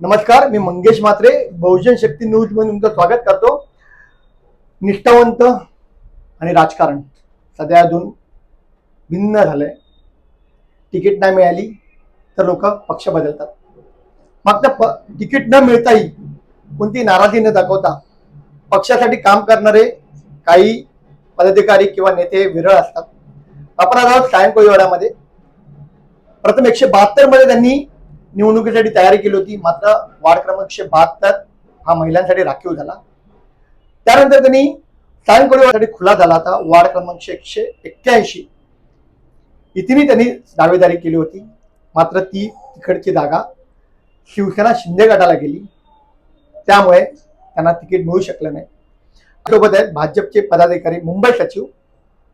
नमस्कार मी मंगेश म्हात्रे बहुजन शक्ती न्यूजमध्ये तुमचं स्वागत करतो. निष्ठावंत आणि राजकारण सध्या अजून भिन्न झालंय. तिकीट नाही मिळाली तर लोक पक्ष बदलतात. मग प- तिकीट न मिळताही कोणती नाराजी न दाखवता पक्षासाठी काम करणारे काही पदाधिकारी किंवा नेते विरळ असतात. आपण आज आहोत सायंकोळीवाड्यामध्ये प्रथम एकशे बहात्तरमध्ये त्यांनी निवडणुकीसाठी तयारी केली होती. मात्र वार्ड क्रमांकशे बहात्तर हा महिलांसाठी राखीव झाला. त्यानंतर त्यांनी सायंकोळीसाठी खुला झाला होता. वार्ड क्रमांक एकशे एक्क्याऐंशी. इथेही त्यांनी दावेदारी केली होती. मात्र ती तिकडची जागा शिवसेना शिंदे गटाला गेली. त्यामुळे त्यांना तिकीट मिळू शकलं नाही. सोबत आहेत भाजपचे पदाधिकारी मुंबई सचिव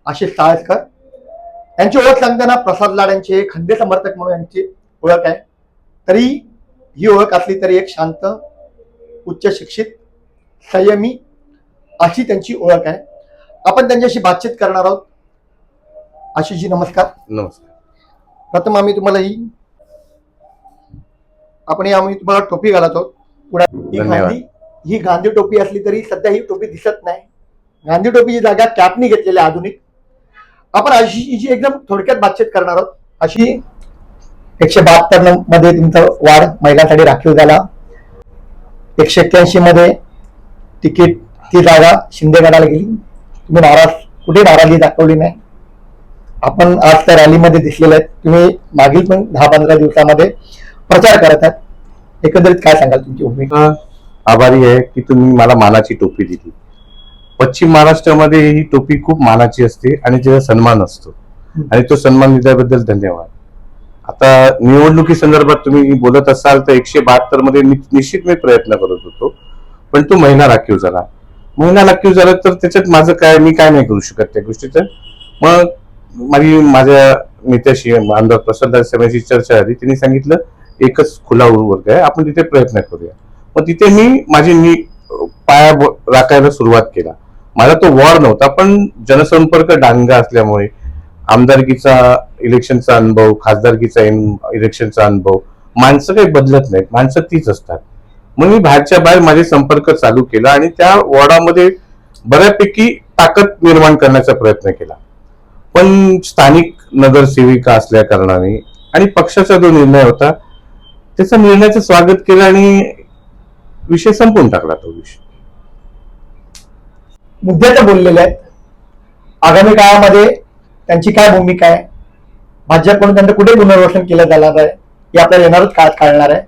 आशिष साळसकर यांची ओळख सांगताना प्रसाद लाड यांचे हे खंदे समर्थक म्हणून यांची ओळख आहे. तरी ही ओळख असली तरी एक शांत उच्च शिक्षित संयमी अशी त्यांची ओळख आहे. आपण त्यांच्याशी बातचीत करणार आहोत. आशिषजी नमस्कार. नमस्कार. प्रथम आम्ही तुम्हाला ही आपण आम्ही तुम्हाला टोपी घालत. आहोत पुढे ही. गांधी ही गांधी टोपी असली तरी सध्या ही टोपी दिसत नाही. गांधी टोपीची जागा कॅपनी घेतलेली आधुनिक. आपण अशी एकदम थोडक्यात बातचीत करणार आहोत. अशी एकशे बहात्तरमध्ये तुमचा वाढ महिलांसाठी राखीव झाला. एकशे एक्क्याऐंशी मध्ये तिकीट ती जागा शिंदे गटाला गेली. तुम्ही नाराज कुठे नाराजी दाखवली नाही. आपण आज त्या रॅलीमध्ये दिसलेले आहेत. तुम्ही मागील पण दहा पंधरा दिवसामध्ये प्रचार करत आहात. एकंदरीत काय सांगाल तुमची भूमिका? आभारी आहे की तुम्ही मला मानाची टोपी दिली. पश्चिम महाराष्ट्रामध्ये ही टोपी खूप मानाची असते आणि तिचा सन्मान असतो. आणि तो सन्मान दिल्याबद्दल धन्यवाद. आता निवडणुकी संदर्भात तुम्ही बोलत असाल तर एकशे बहात्तरमध्ये निश्चित मी प्रयत्न करत होतो. पण तो महिना राखीव झाला. महिना राखीव झाला तर त्याच्यात माझं काय मी काय नाही करू शकत त्या गोष्टीचं. मग माझी माझ्या नेत्याशी आमदार प्रसाद समाजाशी चर्चा झाली. त्यांनी सांगितलं एकच खुला वर्ग आहे आपण तिथे प्रयत्न करूया. मग तिथे मी माझी मी पाया राखायला सुरुवात केला. माझा तो वॉर नव्हता पण जनसंपर्क डांगा असल्यामुळे आमदारकीचा इलेक्शनचा अनुभव खासदारकीचा इलेक्शनचा अनुभव माणसं काही बदलत नाहीत. माणसं तीच असतात. मग मी बाहेरच्या बाहेर माझे संपर्क चालू केला आणि त्या वॉर्डामध्ये बऱ्यापैकी ताकद निर्माण करण्याचा प्रयत्न केला. पण स्थानिक नगरसेविका असल्या कारणाने आणि पक्षाचा जो निर्णय होता त्याचा निर्णयाचं स्वागत केलं आणि विषय संपून टाकला तो विषय. मुद्द्याच्या बोललेल्या आहेत. आगामी काळामध्ये त्यांची काय भूमिका आहे? भाजपकडून त्यांचं कुठे पुनर्वसन केलं जाणार आहे? हे आपल्याला येणारच काळात कळणार आहे.